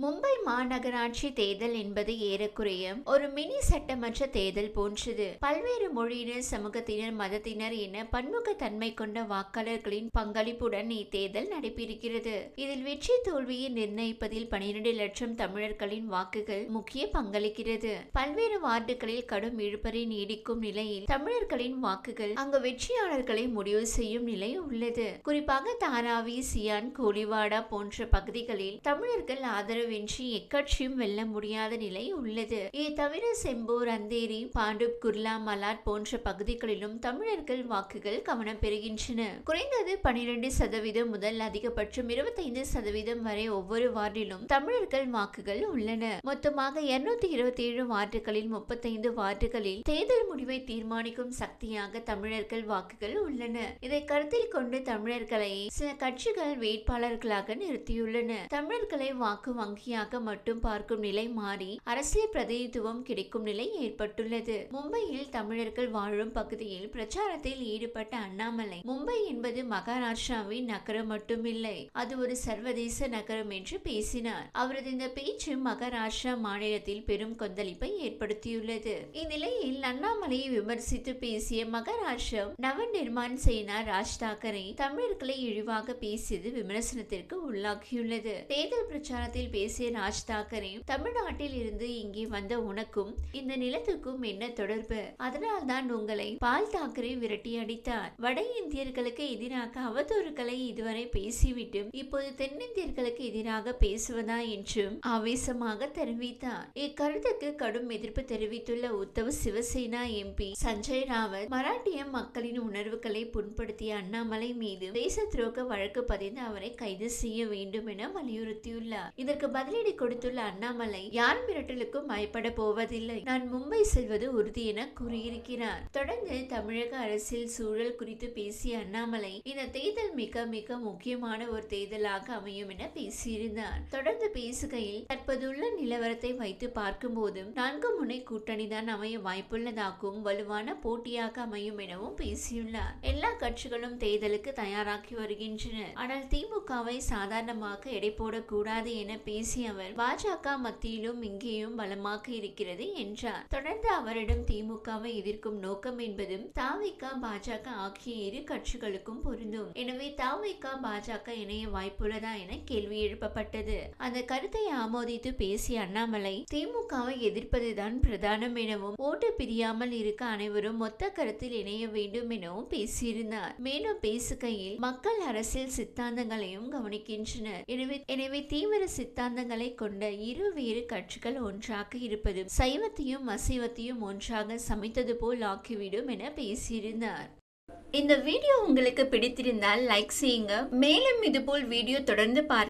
மும்பை மாநகராட்சி தேர்தல் என்பது ஏறக்குறைய ஒரு மினி சட்டமன்ற தேர்தல் போன்றது. பல்வேறு மொழியினர் சமூகத்தினர் மதத்தினர் என பன்முகத்தன்மை கொண்ட வாக்காளர்களின் பங்களிப்புடன் இத்தேர்தல் நடைபெறுகிறது. இதில் வெற்றி தோல்வியை நிர்ணயிப்பதில் பனிரெண்டு லட்சம் தமிழர்களின் வாக்குகள் முக்கிய பங்களிக்கிறது. பல்வேறு வார்டுகளில் கடும் இழுபறி நீடிக்கும் நிலையில் தமிழர்களின் வாக்குகள் அங்கு வெற்றியாளர்களை முடிவு செய்யும் நிலை உள்ளது. குறிப்பாக தாராவி சியான் கோலிவாடா போன்ற பகுதிகளில் தமிழர்கள் ஆதரவு ஆதரவின்றி எக்கட்சியும் வெல்ல முடியாத நிலை உள்ளது. இதை தவிர செம்பூர் அந்தேரி பாண்டுப் குர்லா மலாட் போன்ற பகுதிகளிலும் தமிழர்கள் வாக்குகள் கவனம் பெறுகின்றன. குறைந்தது பனிரெண்டு சதவீதம் முதல் அதிகபட்சம் இருபத்தைந்து சதவீதம் வரை ஒவ்வொரு வார்டிலும் தமிழர்கள் வாக்குகள் உள்ளன. மொத்தமாக இருநூத்தி இருபத்தி ஏழு வார்டுகளில் முப்பத்தைந்து வார்டுகளில் தேர்தல் முடிவை தீர்மானிக்கும் சக்தியாக தமிழர்கள் வாக்குகள் உள்ளன. இதை கருத்தில் கொண்டு தமிழர்களை சில கட்சிகள் வேட்பாளர்களாக நிறுத்தியுள்ளன. தமிழர்களை வாக்கு வங்கியாக மட்டும் பார்க்கும் நிலை மாறி அரசியல் பிரதிநிதித்துவம் கிடைக்கும் நிலை ஏற்பட்டுள்ளது. மும்பையில் தமிழர்கள் வாழும் பகுதியில் பிரச்சாரத்தில் ஈடுபட்ட அண்ணாமலை மும்பை என்பது மகாராஷ்டிராவின் நகரம் மட்டுமில்லை அது ஒரு சர்வதேச நகரம் என்று பேசினார். அவரது இந்த பேச்சு மகாராஷ்டிரா மாநிலத்தில் பெரும் கொந்தளிப்பை ஏற்படுத்தியுள்ளது. இந்நிலையில் அண்ணாமலையை விமர்சித்து பேசிய மகாராஷ்டிரா நவ நிர்மாண் சேனா ராஜ் தாக்கரே தமிழர்களை இழிவாக பேசியது விமர்சனத்திற்கு உள்ளாகியுள்ளது. தேர்தல் பிரச்சாரத்தில் பேசிய ராஜ் தாக்கரே தமிழ்நாட்டில் இருந்து இங்கே வந்த உனக்கும் இந்த நிலத்துக்கும் என்ன தொடர்பு? அதனால்தான் உங்களை பால் தாக்கரே விரட்டி அடித்தார். வட இந்தியர்களுக்கு எதிராக அவதூறுகளை இதுவரை பேசிவிட்டு இப்போது தென்னிந்தியர்களுக்கு எதிராக பேசுவதா என்றும் ஆவேசமாக தெரிவித்தார். இக்கருத்துக்கு கடும் எதிர்ப்பு தெரிவித்துள்ள உத்தவ் சிவசேனா எம்பி சஞ்சய் ராவத் மராட்டிய மக்களின் உணர்வுகளை புண்படுத்திய அண்ணாமலை மீது தேச துரோக வழக்கு பதிந்து அவரை கைது செய்ய வேண்டும் என வலியுறுத்தியுள்ளார். இதற்கு பதிலடி கொடுத்துள்ள அண்ணாமலை யார் மிரட்டலுக்கும் பயப்பட போவதில்லை. நான் மும்பை செல்வது உறுதி என கூறியிருக்கிறார். தொடர்ந்து தமிழக அரசியல் சூழல் குறித்து பேசிய அண்ணாமலை இந்த தேர்தல் மிக மிக முக்கியமான ஒரு தேர்தலாக அமையும் என பேசியிருந்தார். தொடர்ந்து பேசுகையில் தற்போதுள்ள நிலவரத்தை வைத்து பார்க்கும்போதும் நான்கு முனை கூட்டணி தான் அமைய வாய்ப்புள்ளதாகவும் வலுவான போட்டியாக அமையும் எனவும் பேசியுள்ளார். எல்லா கட்சிகளும் தேர்தலுக்கு தயாராகி வருகின்றன ஆனால் திமுகவை சாதாரணமாக எடை போடக்கூடாது என பேசிய அவர் பாஜக மத்தியிலும் இங்கேயும் பலமாக இருக்கிறது என்றார். தொடர்ந்து அவரிடம் திமுகவை எதிர்க்கும் நோக்கம் என்பதும் தாவிக பாஜக ஆகிய இரு கட்சிகளுக்கும் பொருந்தும். எனவே தாவிக பாஜக இணைய வாய்ப்புள்ளதா என கேள்வி எழுப்பப்பட்டது. அந்த கருத்தை ஆமோதித்து பேசிய அண்ணாமலை திமுகவை எதிர்ப்பதுதான் பிரதானம் எனவும் ஓட்டு பிரியாமல் இருக்க அனைவரும் மொத்த கருத்தில் இணைய வேண்டும் எனவும் பேசியிருந்தார். மேலும் பேசுகையில் மக்கள் அரசியல் சித்தாந்தங்களையும் கவனிக்கின்றனர். எனவே எனவே தீவிர சித்தாந்த சித்தாந்தங்களை கொண்ட இரு வேறு கட்சிகள் ஒன்றாக இருப்பது சைவத்தையும் அசைவத்தையும் ஒன்றாக சமைத்தது போல் ஆக்கிவிடும் என பேசியிருந்தார். இந்த வீடியோ உங்களுக்கு பிடித்திருந்தால் லைக் செய்யுங்க. மேலும் இதுபோல் வீடியோ தொடர்ந்து பார்க்க